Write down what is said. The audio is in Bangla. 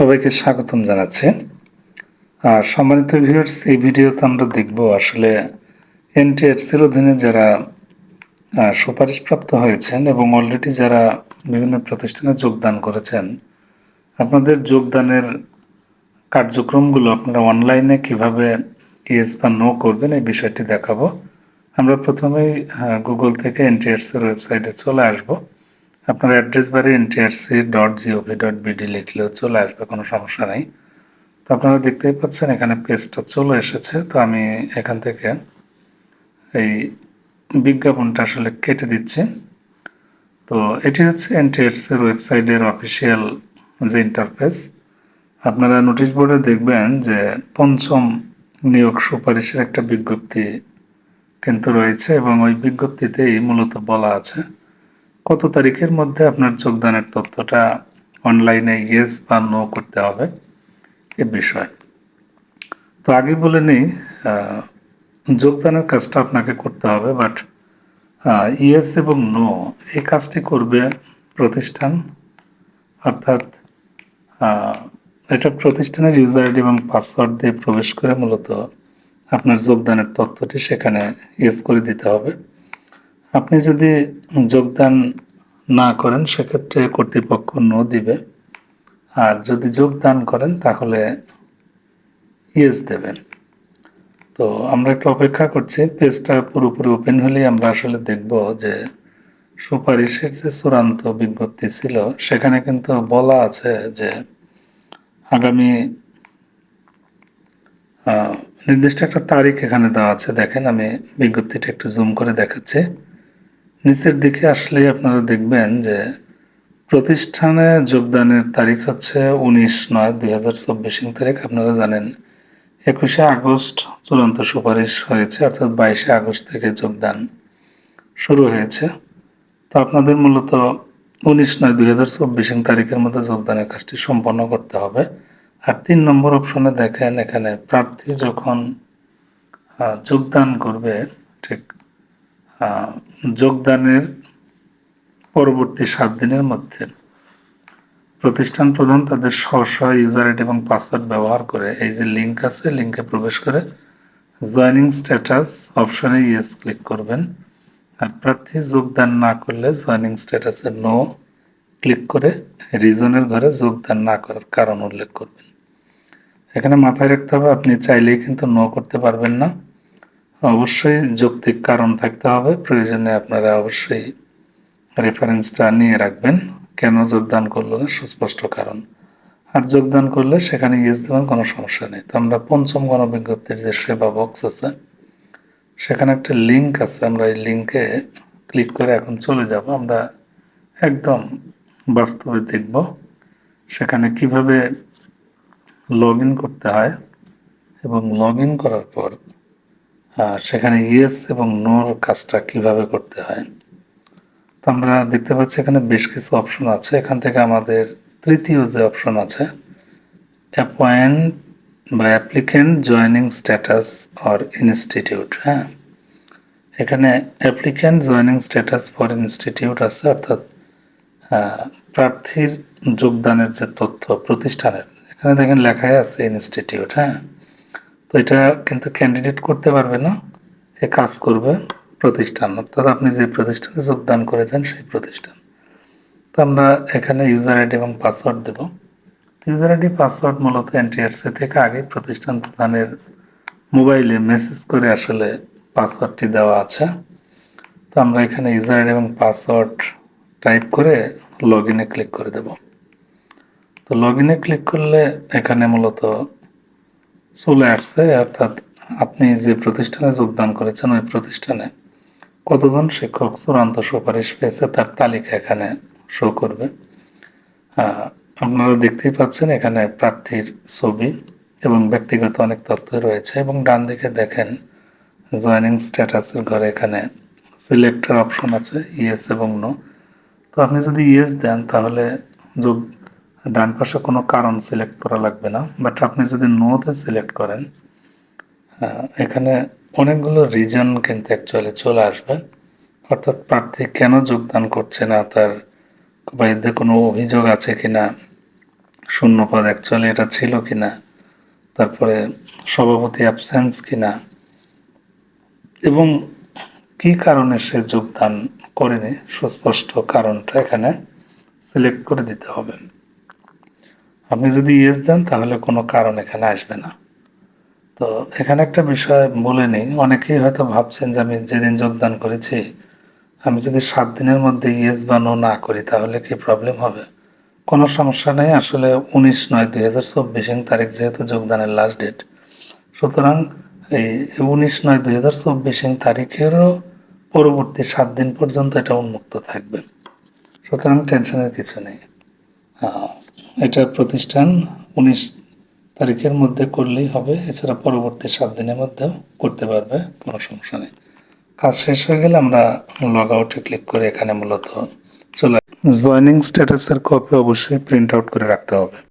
সবাইকে স্বাগতম জানাচ্ছি। আর সম্মানিত ভিউয়ার্স এই ভিডিওতে আমরা দেখব আসলে এনটিএসির অধীনে যারা সুপারিশপ্রাপ্ত হয়েছেন এবং অলরেডি যারা বিভিন্ন প্রতিষ্ঠানে যোগদান করেছেন, আপনাদের যোগদানের কার্যক্রমগুলো আপনারা অনলাইনে কীভাবে ইয়েস বা নো করবেন এই বিষয়টি দেখাবো। আমরা প্রথমেই গুগল থেকে এনটিআরসির ওয়েবসাইটে চলে আসব। আপনার অ্যাড্রেস বারে NTRC dot GOV dot BD লিখলেও চলে আসবে, কোনো সমস্যা নেই। তো আপনারা দেখতেই পাচ্ছেন এখানে পেজটা চলে এসেছে। তো আমি এখান থেকে এই বিজ্ঞাপনটা আসলে কেটে দিচ্ছি। তো এটি হচ্ছে এনটিআরসির ওয়েবসাইটের অফিসিয়াল যে ইন্টারফেস। আপনারা নোটিশ বোর্ডে দেখবেন যে পঞ্চম নিয়োগ সুপারিশের একটা বিজ্ঞপ্তি কিন্তু রয়েছে এবং ওই বিজ্ঞপ্তিতেই মূলত বলা আছে। কত তারিখের মধ্যে আপনার যোগদানের তথ্যটা অনলাইনে ইয়েস বা নো করতে হবে এ বিষয়। তো আগে বলে নিই যোগদানের কাজটা আপনাকে করতে হবে বাট ইয়েস এবং নো এই কাজটি করবে প্রতিষ্ঠান, অর্থাৎ এটা প্রতিষ্ঠানের ইউজার আইডি এবং পাসওয়ার্ড দিয়ে প্রবেশ করে মূলত আপনার যোগদানের তথ্যটি সেখানে ইয়েস করে দিতে হবে। আপনি যদি যোগদান না করেন, সেক্ষেত্রে কর্তৃপক্ষ নো দিবে। আর যদি যোগদান করেন, তাহলে ইয়েস দেবেন। তো আমরা একটু অপেক্ষা করছি। পেজটা পুরোপুরি ওপেন হলেই আমরা আসলে দেখব যে সুপারিশের যে চূড়ান্ত বিজ্ঞপ্তি ছিল, সেখানে কিন্তু বলা আছে যে আগামী নির্দিষ্ট একটা তারিখ এখানে দেওয়া আছে। দেখেন, আমি বিজ্ঞপ্তিটা একটু জুম করে দেখাচ্ছি। নিচের দিকে আসলেই আপনারা দেখবেন যে প্রতিষ্ঠানে যোগদানের তারিখ হচ্ছে উনিশ নয় দুই হাজার চব্বিশ তারিখ। আপনারা জানেন একুশে আগস্ট চূড়ান্ত সুপারিশ হয়েছে, অর্থাৎ বাইশে আগস্ট থেকে যোগদান শুরু হয়েছে। তো আপনাদের মূলত উনিশ নয় দুই হাজার চব্বিশ তারিখের মধ্যে যোগদানের কাজটি সম্পন্ন করতে হবে। আর তিন নম্বর অপশনে দেখেন এখানে প্রার্থী যখন যোগদান করবে, ঠিক যোগদানের পরবর্তী সাত দিনের মধ্যে প্রতিষ্ঠান প্রধান তাদের স্ব ইউজার আইডি এবং পাসওয়ার্ড ব্যবহার করে, এই যে লিঙ্ক আছে লিঙ্কে প্রবেশ করে জয়নিং স্ট্যাটাস অপশনে ইয়েস ক্লিক করবেন। আর প্রার্থী যোগদান না করলে জয়নিং স্ট্যাটাসে নো ক্লিক করে রিজনের ঘরে যোগদান না করার কারণ উল্লেখ করবেন। এখানে মাথায় রাখতে হবে, আপনি চাইলেই কিন্তু নো করতে পারবেন না। অবশ্যই যৌক্তিক কারণ থাকতে হবে। প্রয়োজনে আপনারা অবশ্যই রেফারেন্সটা নিয়ে রাখবেন। কেন যোগদান করল সুস্পষ্ট কারণ। আর যোগদান করলে সেখানে ইয়েস দেবেন কোনো সমস্যা নেই। তো আমরা পঞ্চম গণবিজ্ঞপ্তির যে সেবা বক্স আছে, সেখানে একটা লিঙ্ক আছে। আমরা এই লিঙ্কে ক্লিক করে এখন চলে যাব। আমরা একদম বাস্তবে দেখব সেখানে কীভাবে লগ করতে হয়। এবং লগ করার পর সেখানে ইয়েস এবং নোর কাজটা কীভাবে করতে হয়। তো আমরা দেখতে পাচ্ছি এখানে বেশ কিছু অপশন আছে। এখান থেকে আমাদের তৃতীয় যে অপশন আছে অ্যাপয়েন্ট বা applicant joining status or institute হ্যাঁ? এখানে applicant joining status for institute আছে, অর্থাৎ প্রার্থীর যোগদানের যে তথ্য প্রতিষ্ঠানের, এখানে দেখেন লেখাই আছে ইনস্টিটিউট হ্যাঁ? তো এটা কিন্তু ক্যান্ডিডেট করতে পারবে না। এ কাজ করবে প্রতিষ্ঠান। অর্থাৎ আপনি যে প্রতিষ্ঠানে যোগদান করেছেন সেই প্রতিষ্ঠান। তো আমরা এখানে ইউজার আইডি এবং পাসওয়ার্ড দেব। ইউজার আইডি পাসওয়ার্ড মূলত এনটিআরসি থেকে আগে প্রতিষ্ঠান প্রধানের মোবাইলে মেসেজ করে আসলে পাসওয়ার্ডটি দেওয়া আছে। তো আমরা এখানে ইউজার আইডি এবং পাসওয়ার্ড টাইপ করে লগ ইনে ক্লিক করে দেব। তো লগ ইনে ক্লিক করলে এখানে মূলত চলে আসছে, অর্থাৎ আপনি যে প্রতিষ্ঠানে যোগদান করেছেন, ওই প্রতিষ্ঠানে কতজন শিক্ষক চূড়ান্ত সুপারিশ পেয়েছে তার তালিকা এখানে শো করবে। আপনারা দেখতেই পাচ্ছেন এখানে প্রার্থীর ছবি এবং ব্যক্তিগত অনেক তথ্য রয়েছে এবং ডান দিকে দেখেন জয়নিং স্ট্যাটাসের ঘরে এখানে সিলেক্টের অপশন আছে, ইয়েস এবং নো। তো আপনি যদি ইয়েস দেন, তাহলে যোগ ডান পাশে কোনো কারণ সিলেক্ট করা লাগবে না বাট আপনি যদি নোতে সিলেক্ট করেন এখানে অনেকগুলো রিজন কিন্তু অ্যাকচুয়ালি চলে আসবে। অর্থাৎ প্রার্থী কেন যোগদান করছে না, তার বা এতে কোনো অভিযোগ আছে কিনা শূন্যপদ অ্যাকচুয়ালি এটা ছিল কি না তারপরে সভাপতি অ্যাবসেন্স কি না এবং কি কারণে সে যোগদান করেনি, সুস্পষ্ট কারণটা এখানে সিলেক্ট করে দিতে হবে। আপনি যদি ইয়েস দেন তাহলে কোনো কারণ এখানে আসবে না। তো এখানে একটা বিষয় বলে নিই। অনেকেই হয়তো ভাবছেন যে আমি যেদিন যোগদান করেছি আমি যদি সাত দিনের মধ্যে ইয়েস বা নো না করি তাহলে কি প্রবলেম হবে? কোনো সমস্যা নেই। আসলে উনিশ নয় দুই হাজার চব্বিশ তারিখ যেহেতু যোগদানের লাস্ট ডেট সুতরাং এই উনিশ নয় দুই হাজার চব্বিশ তারিখেরও পরবর্তী সাত দিন পর্যন্ত এটা উন্মুক্ত থাকবে। সুতরাং টেনশনের কিছু নেই। আহ, এটা প্রতিষ্ঠান উনিশ তারিখের মধ্যে করলেই হবে, এছাড়া পরবর্তী সাত দিনের মধ্যেও করতে পারবে, কোনো সমস্যা নেই। কাজ শেষ হয়ে গেলে আমরা লগ আউটে ক্লিক করে এখানে মূলত চলে জয়নিং স্ট্যাটাসের কপি অবশ্যই প্রিন্ট আউট করে রাখতে হবে।